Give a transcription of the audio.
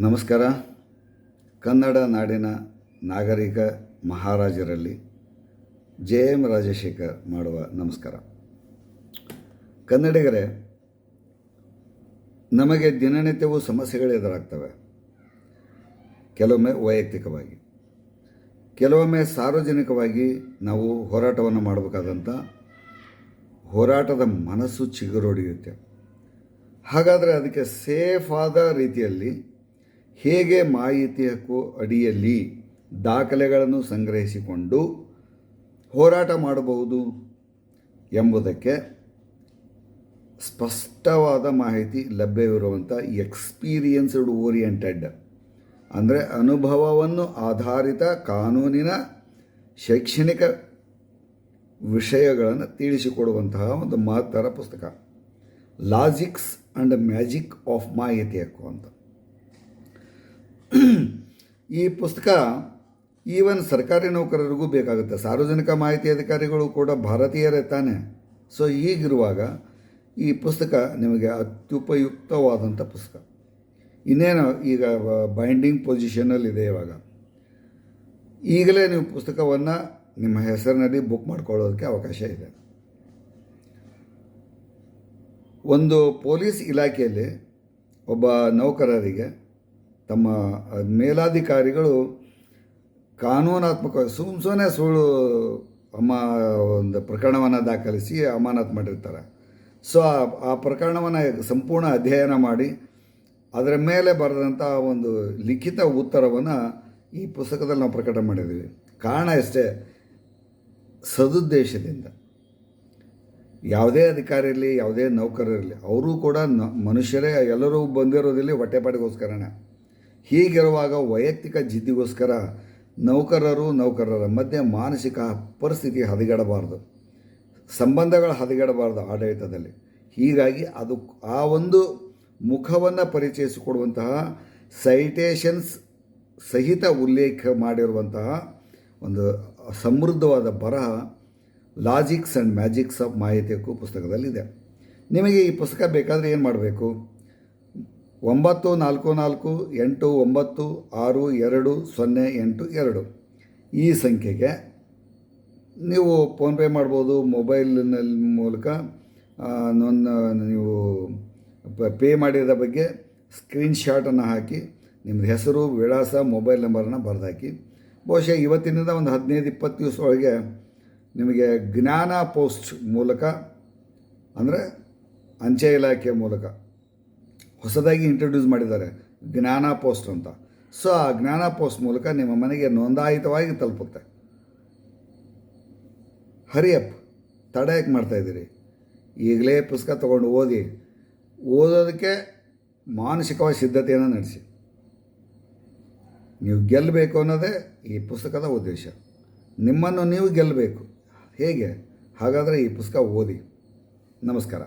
ನಮಸ್ಕಾರ. ಕನ್ನಡ ನಾಡಿನ ನಾಗರಿಕ ಮಹಾರಾಜರಲ್ಲಿ ಜೆ ಎಂ ರಾಜಶೇಖರ್ ಮಾಡುವ ನಮಸ್ಕಾರ. ಕನ್ನಡಿಗರೇ, ನಮಗೆ ದಿನನಿತ್ಯವೂ ಸಮಸ್ಯೆಗಳು ಎದುರಾಗ್ತವೆ. ಕೆಲವೊಮ್ಮೆ ವೈಯಕ್ತಿಕವಾಗಿ, ಕೆಲವೊಮ್ಮೆ ಸಾರ್ವಜನಿಕವಾಗಿ ನಾವು ಹೋರಾಟವನ್ನು ಮಾಡಬೇಕಾದಂಥ ಹೋರಾಟದ ಮನಸ್ಸು ಚಿಗುರೊಡೆಯುತ್ತೆ ಹಾಗಾದರೆ ಅದಕ್ಕೆ ಸೇಫ್ ಆದ ರೀತಿಯಲ್ಲಿ ಹೇಗೆ ಮಾಹಿತಿ ಹಕ್ಕು ಅಡಿಯಲ್ಲಿ ದಾಖಲೆಗಳನ್ನು ಸಂಗ್ರಹಿಸಿಕೊಂಡು ಹೋರಾಟ ಮಾಡಬಹುದು ಎಂಬುದಕ್ಕೆ ಸ್ಪಷ್ಟವಾದ ಮಾಹಿತಿ ಲಭ್ಯವಿರುವಂಥ ಎಕ್ಸ್ಪೀರಿಯನ್ಸ್ಡ್ ಓರಿಯೆಂಟೆಡ್, ಅಂದರೆ ಅನುಭವವನ್ನು ಆಧಾರಿತ ಕಾನೂನಿನ ಶೈಕ್ಷಣಿಕ ವಿಷಯಗಳನ್ನು ತಿಳಿಸಿಕೊಡುವಂತಹ ಒಂದು ಮಹತ್ತರ ಪುಸ್ತಕ ಲಾಜಿಕ್ಸ್ ಆ್ಯಂಡ್ ಮ್ಯಾಜಿಕ್ ಆಫ್ ಮಾಹಿತಿ ಹಕ್ಕು ಅಂತ. ಈ ಪುಸ್ತಕ ಈವನ್ ಸರ್ಕಾರಿ ನೌಕರರಿಗೂ ಬೇಕಾಗುತ್ತೆ. ಸಾರ್ವಜನಿಕ ಮಾಹಿತಿ ಅಧಿಕಾರಿಗಳು ಕೂಡ ಭಾರತೀಯರೇ ತಾನೆ. ಸೊ ಈಗಿರುವಾಗ ಈ ಪುಸ್ತಕ ನಿಮಗೆ ಅತ್ಯುಪಯುಕ್ತವಾದಂಥ ಪುಸ್ತಕ. ಇನ್ನೇನು ಈಗ ಬೈಂಡಿಂಗ್ ಪೊಸಿಷನಲ್ಲಿದೆ ಇವಾಗ. ಈಗಲೇ ನೀವು ಪುಸ್ತಕವನ್ನು ನಿಮ್ಮ ಹೆಸರಿನಲ್ಲಿ ಬುಕ್ ಮಾಡ್ಕೊಳ್ಳೋದಕ್ಕೆ ಅವಕಾಶ ಇದೆ. ಒಂದು ಪೊಲೀಸ್ ಇಲಾಖೆಯಲ್ಲಿ ಒಬ್ಬ ನೌಕರರಿಗೆ ತಮ್ಮ ಮೇಲಾಧಿಕಾರಿಗಳು ಕಾನೂನಾತ್ಮಕ ಸುಮ್ ಸುಮ್ಮನೆ ಸುಳ್ಳು ಅಮ್ಮ, ಒಂದು ಪ್ರಕರಣವನ್ನು ದಾಖಲಿಸಿ ಅಮಾನತ್ ಮಾಡಿರ್ತಾರೆ. ಸೊ, ಆ- ಆ ಪ್ರಕರಣವನ್ನು ಸಂಪೂರ್ಣ ಅಧ್ಯಯನ ಮಾಡಿ, ಅದರ ಮೇಲೆ ಬರೆದಂಥ ಒಂದು ಲಿಖಿತ ಉತ್ತರವನ್ನು ಈ ಪುಸ್ತಕದಲ್ಲಿ ನಾವು ಪ್ರಕಟ ಮಾಡಿದ್ದೀವಿ. ಕಾರಣ ಎಷ್ಟೇ, ಸದುದ್ದೇಶದಿಂದ. ಯಾವುದೇ ಅಧಿಕಾರಿ ಇರಲಿ, ಯಾವುದೇ ನೌಕರ ಇರಲಿ ಅವರೂ ಕೂಡ ಮನುಷ್ಯರೇ, ಎಲ್ಲರೂ ಬಂದಿರೋದಿಲ್ಲ ಹೊಟ್ಟೆಪಾಡಿಗೋಸ್ಕರನೇ. ಹೀಗಿರುವಾಗ ವೈಯಕ್ತಿಕ ಜಿದ್ದಿಗೋಸ್ಕರ ನೌಕರರು ನೌಕರರ ಮಧ್ಯೆ ಮಾನಸಿಕ ಪರಿಸ್ಥಿತಿ ಹದಗೆಡಬಾರ್ದು. ಸಂಬಂಧಗಳು ಹದಗೆಡಬಾರ್ದು ಆಡಳಿತದಲ್ಲಿ. ಹೀಗಾಗಿ ಅದು ಆ ಒಂದು ಮುಖವನ್ನು ಪರಿಚಯಿಸಿಕೊಡುವಂತಹ ಸೈಟೇಷನ್ಸ್ ಸಹಿತ ಉಲ್ಲೇಖ ಮಾಡಿರುವಂತಹ ಒಂದು ಸಮೃದ್ಧವಾದ ಬರಹ ಲಾಜಿಕ್ಸ್ ಆ್ಯಂಡ್ ಮ್ಯಾಜಿಕ್ಸ್ ಆಫ್ ಮಾಹಿತಿಯಕ್ಕೂ ಪುಸ್ತಕದಲ್ಲಿದೆ. ನಿಮಗೆ ಈ ಪುಸ್ತಕ ಬೇಕಾದರೆ ಏನು ಮಾಡಬೇಕು? ಒಂಬತ್ತು ನಾಲ್ಕು ನಾಲ್ಕು ಎಂಟು ಒಂಬತ್ತು ಆರು ಎರಡು ಸೊನ್ನೆ ಎಂಟು ಎರಡು. ಈ ಸಂಖ್ಯೆಗೆ ನೀವು ಫೋನ್ಪೇ ಮಾಡ್ಬೋದು ಮೊಬೈಲ್ನಲ್ಲಿ ಮೂಲಕ ನನ್ನ, ನೀವು ಪೇ ಮಾಡಿದ ಬಗ್ಗೆ ಸ್ಕ್ರೀನ್ಶಾಟನ್ನು ಹಾಕಿ ನಿಮ್ಮ ಹೆಸರು, ವಿಳಾಸ, ಮೊಬೈಲ್ ನಂಬರನ್ನು ಬರೆದಾಕಿ. ಬಹುಶಃ ಇವತ್ತಿನಿಂದ ಒಂದು ಹದಿನೈದು ಇಪ್ಪತ್ತು ದಿವಸ ಒಳಗೆ ನಿಮಗೆ ಜ್ಞಾನ ಪೋಸ್ಟ್ ಮೂಲಕ, ಅಂದರೆ ಅಂಚೆ ಇಲಾಖೆ ಮೂಲಕ ಹೊಸದಾಗಿ ಇಂಟ್ರೊಡ್ಯೂಸ್ ಮಾಡಿದ್ದಾರೆ, ಜ್ಞಾನ ಪೋಸ್ಟ್ ಅಂತ. ಸೊ ಆ ಜ್ಞಾನ ಪೋಸ್ಟ್ ಮೂಲಕ ನಿಮ್ಮ ಮನೆಗೆ ನೋಂದಾಯಿತವಾಗಿ ತಲುಪುತ್ತೆ. ಹರಿಯಪ್ ತಡ ಯಾಕೆ ಮಾಡ್ತಾಯಿದ್ದೀರಿ ಈಗಲೇ ಪುಸ್ತಕ ತೊಗೊಂಡು ಓದಿ, ಓದೋದಕ್ಕೆ ಮಾನಸಿಕವಾಗಿ ಸಿದ್ಧತೆಯನ್ನು ನಡೆಸಿ. ನೀವು ಗೆಲ್ಲಬೇಕು ಅನ್ನೋದೇ ಈ ಪುಸ್ತಕದ ಉದ್ದೇಶ. ನಿಮ್ಮನ್ನು ನೀವು ಗೆಲ್ಲಬೇಕು. ಹೇಗೆ? ಹಾಗಾದರೆ ಈ ಪುಸ್ತಕ ಓದಿ. ನಮಸ್ಕಾರ.